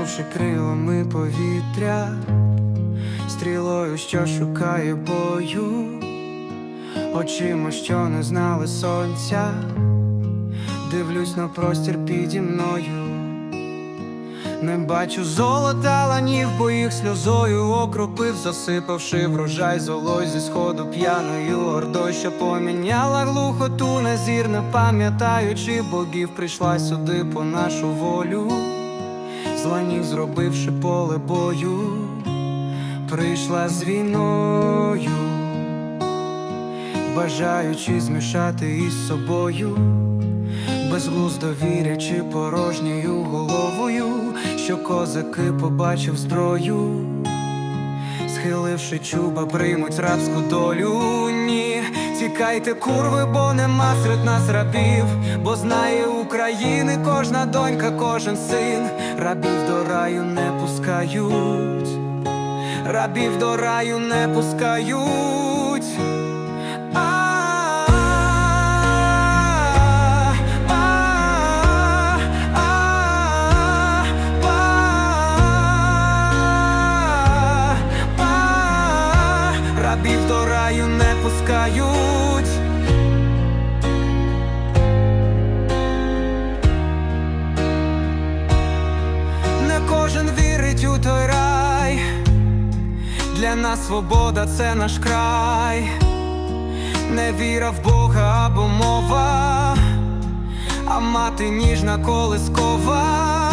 розкинувши крилами повітря, стрілою, що шукає бою, очима, що не знали сонця, дивлюсь на простір піді мною. Не бачу золота ланів, бо їх сльозою окропив, засипавши врожай золой зі сходу п'яною ордою, що поміняла глухоту на зір, не пам'ятаючи богів, прийшла сюди по нашу волю, з зробивши поле бою, прийшла з війною, бажаючи змішати із собою безглуздо вірячи порожньою головою, що козаки побачив зброю, схиливши чуба, приймуть рабську долю. Ні, тікайте, курви, бо нема серед нас рабів, бо знає України кожна донька, кожен син, рабів до раю не пускають, рабів до раю не пускають. Рабів до раю не пускають. Не кожен вірить у той рай. Для нас свобода це наш край. Не віра в Бога або мова, а мати ніжна колискова,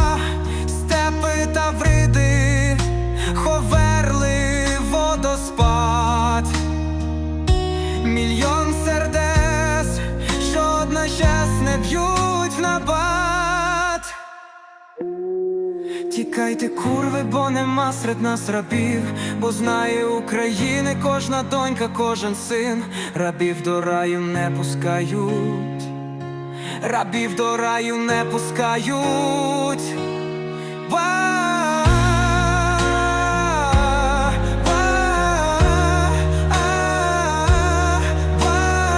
Тікайте, курви, бо нема серед нас рабів, бо знає України кожна донька, кожен син, рабів до раю не пускають, рабів до раю не пускають. Ва- ва- а- ва-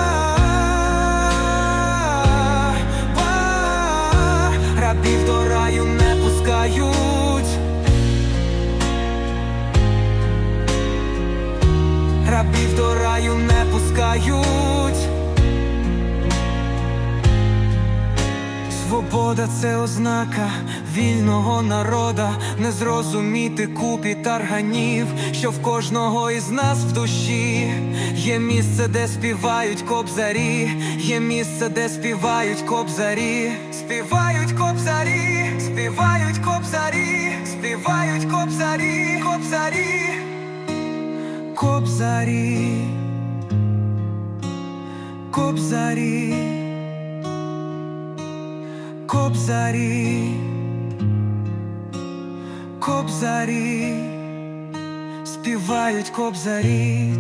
ва- Рабів до раю не пускають. Рабів до раю не пускають. Свобода це ознака вільного народа, не зрозуміти купі тарганів, що в кожного із нас в душі. Є місце, де співають кобзарі, є місце, де співають кобзарі, співають кобзарі, співають кобзарі, співають кобзарі, кобзарі, кобзарі, кобзарі. Кобзарі, кобзарі, співають кобзарі.